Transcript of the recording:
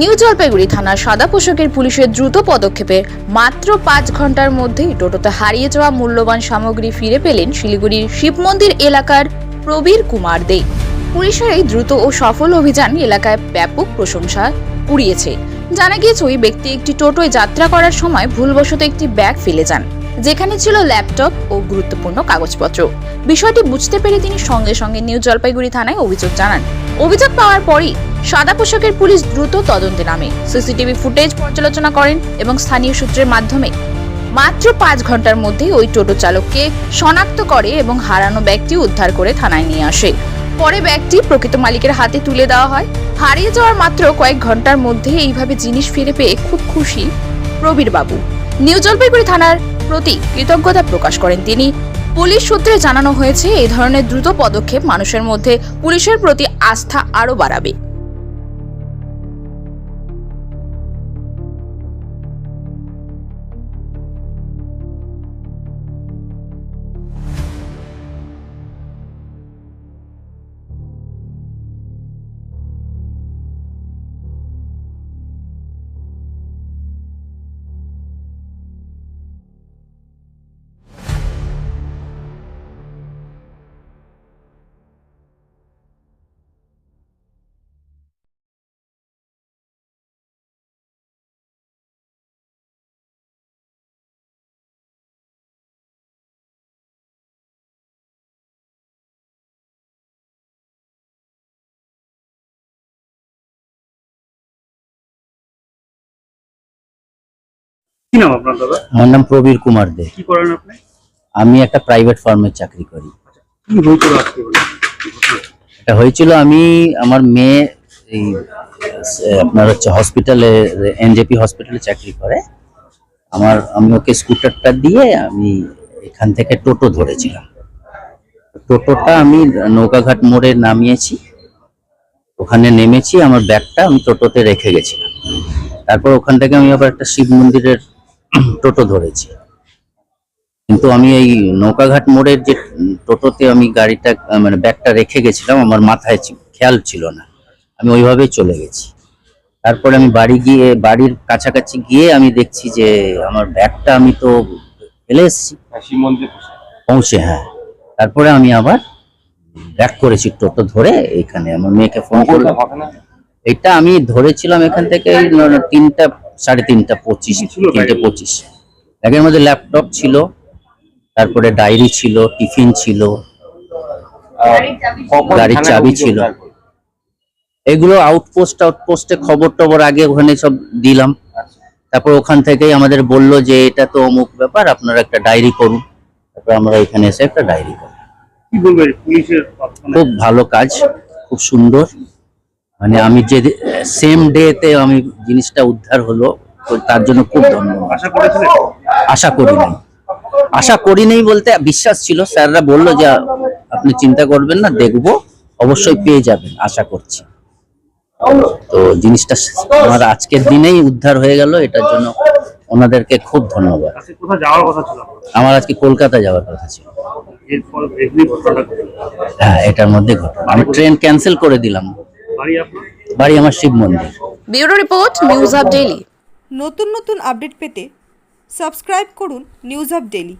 New Jalpaiguri থানার সাদা পোশাকের পুলিশের দ্রুত পদক্ষেপে মাত্র পাঁচ ঘণ্টার মধ্যেই টোটোতে হারিয়ে যাওয়া মূল্যবান সামগ্রী ফিরে পেলেন শিলিগুড়ির শিব মন্দির এলাকার প্রবীর কুমার দে। পুলিশের এই দ্রুত ও সফল অভিযান এলাকায় ব্যাপক প্রশংসা কুড়িয়েছে। জানা গিয়েছে, ওই ব্যক্তি একটি টোটোয় যাত্রা করার সময় ভুলবশত একটি ব্যাগ ফেলে যান, যেখানে ছিল ল্যাপটপ ও গুরুত্বপূর্ণ কাগজপত্র। বিষয়টি বুঝতে পেরে তিনি সঙ্গে সঙ্গে নিউ জলপাইগুড়ি থানায় অভিযোগ জানান। অভিযোগ পাওয়ার পরই সাদা পোশাকের পুলিশ দ্রুত তদন্তে নামে। সিসিটিভি ফুটেজ পর্যালোচনা করেন এবং স্থানীয় সূত্রের মাধ্যমে মাত্র পাঁচ ঘণ্টার মধ্যেই ওই টোটো চালককে শনাক্ত করে এবং হারানো ব্যক্তি উদ্ধার করে থানায় নিয়ে আসে। পরে ব্যাগটি প্রকৃত মালিকের হাতে তুলে দেওয়া হয়। হারিয়ে যাওয়ার মাত্র কয়েক ঘণ্টার মধ্যে এইভাবে জিনিস ফিরে পেয়ে খুব খুশি প্রবীর বাবু নিউ জলপাইগুড়ি থানার প্রতি কৃতজ্ঞতা প্রকাশ করেন তিনি। পুলিশ সূত্রে জানানো হয়েছে, এই ধরনের দ্রুত পদক্ষেপ মানুষের মধ্যে পুলিশের প্রতি আস্থা আরও বাড়াবে। কি নাম আপনার দাদা? আমার নাম প্রবীর কুমার দে। কি করেন আপনি? আমি একটা প্রাইভেট ফার্মে চাকরি করি। কি হয়েছিল আজকে? এটা হয়েছিল আমি আমার মেয়ে এই আপনার হচ্ছে হসপিটালে এনজেপি হসপিটালে চাকরি করে। আমার আমি ওকে স্কুটারটা দিয়ে আমি এখান থেকে টোটো ধরেছিলাম। টোটোটা আমি নৌকাঘাট মোড়ে নামিয়েছি। ওখানে নেমেছি আমার ব্যাগটা আমি টোটোতে রেখে গেছিলাম। তারপর ওখান থেকে আমি আবার একটা শিব মন্দিরের টোটো ধরেছি। কিন্তু আমি এই নৌকাঘাট মোড়ের যে টোটোতে আমি গাড়িটা মানে ব্যাগটা রেখে গেছিলাম আমার মাথায় খেয়াল ছিল না। আমি ওইভাবেই চলে গেছি। তারপরে আমি বাড়ি গিয়ে বাড়ির কাছাকাছি গিয়ে আমি দেখছি যে আমার ব্যাগটা আমি তো ফেলে এসেছি। পৌঁছে হ্যাঁ। তারপরে আমি আবার ব্যাক করেছি টোটো ধরে এখানে। আমার মেয়েকে ফোন করলাম এটা আমি ধরেছিলাম এখান থেকে তিনটা সাড়ে তিনটা পঁচিশ তিনটে পঁচিশ। ব্যাগের মধ্যে ল্যাপটপ ছিল তারপরে ডায়েরি ছিল টিফিন ছিল গাড়ির চাবি ছিল। এগুলো আউটপোস্ট আউটপোস্টে খবর টবর আগে ওখানে সব দিলাম। তারপর ওখান থেকেই আমাদের বলল যে এটা তো অমুক ব্যাপার আপনারা একটা ডায়েরি করুন। তারপর আমরা এখানে এসে একটা ডায়েরি করি কি বলবেন পুলিশের তৎক্ষণাৎ? খুব ভালো কাজ খুব সুন্দর। মানে আমি যে সেম ডেতে আমি জিনিসটা উদ্ধার হলো তার জন্য খুব ধন্যবাদ। আশা করি নাই। আশা করি নেই বলতে বিশ্বাস ছিল স্যাররা বলল যে আপনি চিন্তা করবেন না দেখব অবশ্যই পেয়ে যাবেন আশা করছি। তো জিনিসটা আমার আজকের দিনেই উদ্ধার হয়ে গেল এটার জন্য ওনাদেরকে খুব ধন্যবাদ। আমার আজকে কলকাতা যাওয়ার কথা ছিল। হ্যাঁ এটার মধ্যে ঘটনা। আমি ট্রেন ক্যান্সেল করে দিলাম। বাড়ি আমার শিব মন্দির। Bureau report news up daily. নতুন নতুন আপডেট পেতে সাবস্ক্রাইব করুন নিউজ আপ ডেলি